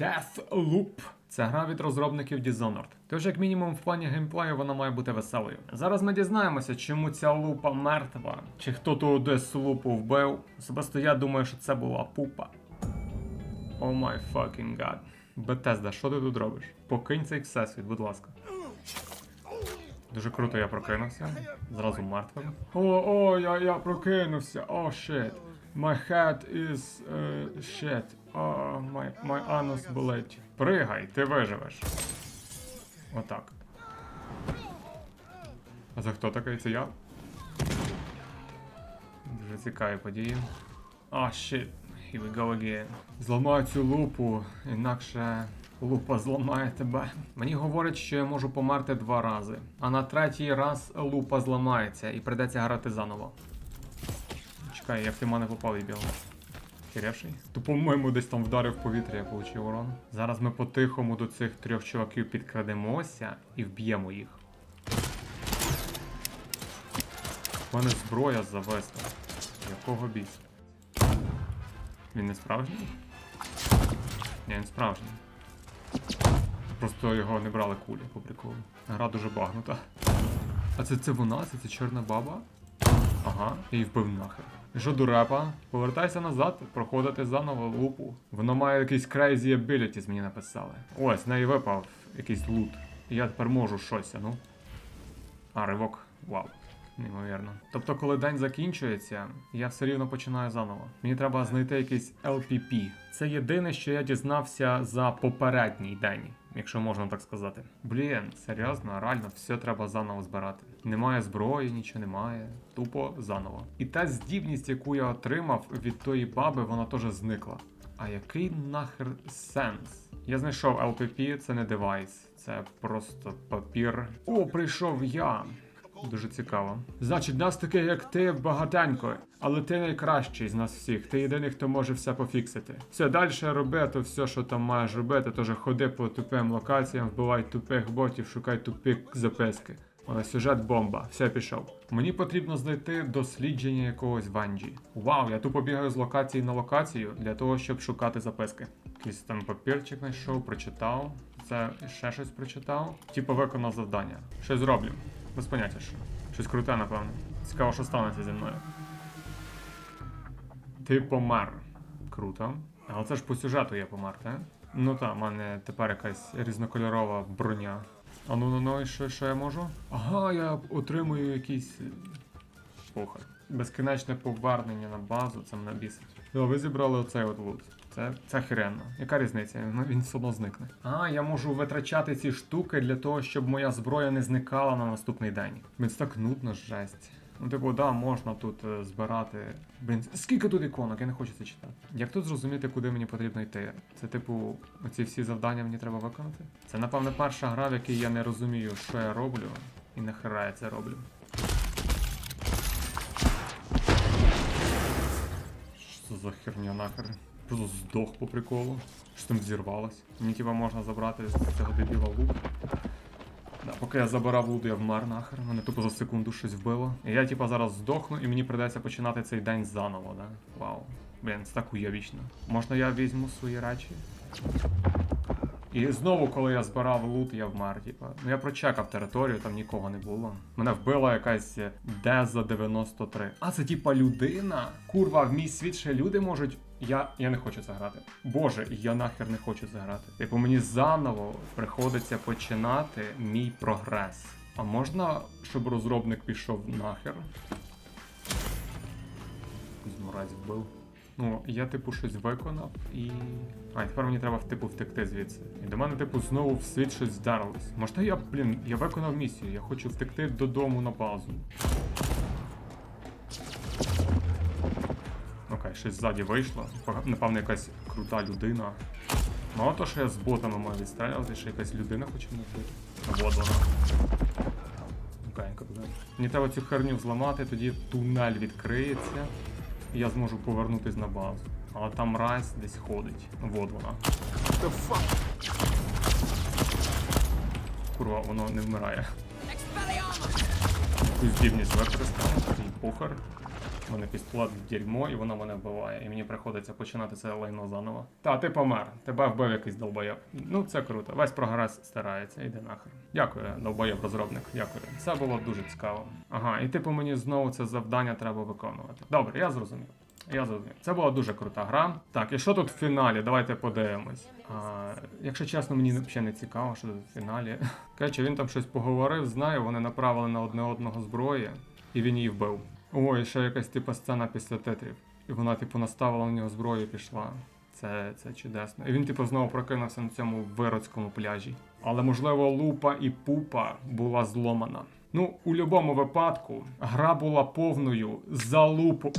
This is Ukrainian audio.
Deathloop. Це гра від розробників Dishonored. Тож, як мінімум, в плані геймплею вона має бути веселою. Зараз ми дізнаємося, чому ця лупа мертва, чи хто ту десь лупу вбив. Особисто я думаю, що це була пупа. О май fucking god. Бетезда, що ти тут робиш? Покинь цей всесвіт, будь ласка. Дуже круто я прокинувся. Зразу мертвим. О, о, я, я прокинувся. О, shit. My head is uh, shit. Oh, my, my anus болить. Пригай, ти виживеш. Отак. А це хто такий? Це я? Дуже цікаві події. А, shit. Here we go again. Зламаю цю лупу, інакше лупа зламає тебе. Мені говорять, що я можу померти два рази, а на третій раз лупа зламається і придеться грати заново. Чекай, ти в мене попав і біло. Хірявший? То, по-моєму, десь там вдарив повітря, я получив урон. Зараз ми по-тихому до цих трьох чуваків підкрадемося і вб'ємо їх. У мене зброя зависла. Якого біса? Він не справжній? Ні, він справжній. Просто його не брали кулі по приколу. Гра дуже багнута. А це, це вона? Це, це чорна баба? Ага, я її вбив нахер. Що? Повертайся назад, проходити заново лупу. Воно має якийсь crazy abilities, мені написали. Ось, з неї випав якийсь лут. Я тепер можу щось, ну. А, ривок. Вау. Неймовірно. Тобто, коли день закінчується, я все рівно починаю заново. Мені треба знайти якийсь LPP. Це єдине, що я дізнався за попередній день, якщо можна так сказати. Блін, серйозно, реально, все треба заново збирати. Немає зброї, нічого немає. Тупо заново. І та здібність, яку я отримав від тої баби, вона теж зникла. А який нахер сенс? Я знайшов LPP, це не девайс, це просто папір. О, прийшов я. Дуже цікаво. Значить, нас таких, як ти, багатенько, але ти найкращий з нас всіх. Ти єдиний, хто може все пофіксити. Все далі роби, то все, що там маєш робити, тож ходи по тупим локаціям, вбивай тупих ботів, шукай тупих записки. Але сюжет бомба, все пішов. Мені потрібно знайти дослідження якогось ванджі. Вау, я тупо бігаю з локації на локацію для того, щоб шукати записки. Якийсь там папірчик знайшов, прочитав. Це ще щось прочитав. Типу виконав завдання. Щось зроблю. Без поняття що. Щось круте, напевно. Цікаво, що станеться зі мною. Ти помер. Круто. Але це ж по сюжету я помер, так? Ну так, в мене тепер якась різнокольорова броня. А ну ну ну, і що, що я можу? Ага, я отримую якийсь. Похер. Безкінечне повернення на базу, це мене бісить. Ну, ви зібрали оцей от лут. Це, це хренно. Яка різниця? Ну, він все одно зникне. А, я можу витрачати ці штуки для того, щоб моя зброя не зникала на наступний день. Блін, так нудно, жесть. Ну, типу, да, можна тут е, збирати. Блін, скільки тут іконок, я не хочу це читати. Як тут зрозуміти, куди мені потрібно йти? Це, типу, оці всі завдання мені треба виконати? Це, напевне, перша гра, в якій я не розумію, що я роблю, і нахера я це роблю. Що за херня нахер? Просто здох по приколу. Що там зірвалось? Мені типа можна забрати з цього дебіла лут. Да, поки я забирав лут, я вмер нахер. Мене тупо за секунду щось вбило. І я типа зараз здохну і мені придеться починати цей день заново, да? Вау. Блін, це так уявічно. Можна я візьму свої речі? І знову, коли я збирав лут, я вмер, типа. Ну я прочекав територію, там нікого не було. Мене вбила якась Деза 93. А це типа людина? Курва, в мій світ ще люди можуть. Я, я не хочу це грати. Боже, я нахер не хочу це грати. Типу мені заново приходиться починати мій прогрес. А можна, щоб розробник пішов нахер? Мразь вбив. Ну, я типу щось виконав і. А, тепер мені треба типу втекти звідси. І до мене, типу, знову в світ щось вдарилось. Можна я, блін, я виконав місію, я хочу втекти додому на базу. Окей, щось ззаді вийшло. Напевно, якась крута людина. Мало то, що я з ботами маю відстрілювати, ще якась людина хоче мене вбити. Вот вона. Окей, круто. Мені треба цю херню зламати, тоді тунель відкриється. Я зможу повернутись на базу. Але там Райс десь ходить. Вот вона. Курва, воно не вмирає. Якусь здібність використав, і похер. У мене пістолет в дерьмо, і воно мене вбиває. І мені приходиться починати це лайно заново. Та, ти помер. Тебе вбив якийсь долбойоб. Ну, це круто. Весь прогрес старається, іди нахер. Дякую, долбойоб розробник. Дякую. Це було дуже цікаво. Ага, і типу мені знову це завдання треба виконувати. Добре, я зрозумів. Я зрозумів. Це була дуже крута гра. Так, і що тут в фіналі? Давайте подивимось. А, якщо чесно, мені взагалі не цікаво, що тут в фіналі. Коротше, він там щось поговорив, знаю, вони направили на одне одного зброї, і він її вбив. Ой, ще якась типу сцена після титрів. І вона, типу, наставила на нього зброю і пішла. Це, це чудесно. І він, типу, знову прокинувся на цьому виродському пляжі. Але, можливо, лупа і пупа була зломана. Ну, у будь-якому випадку, гра була повною залупу.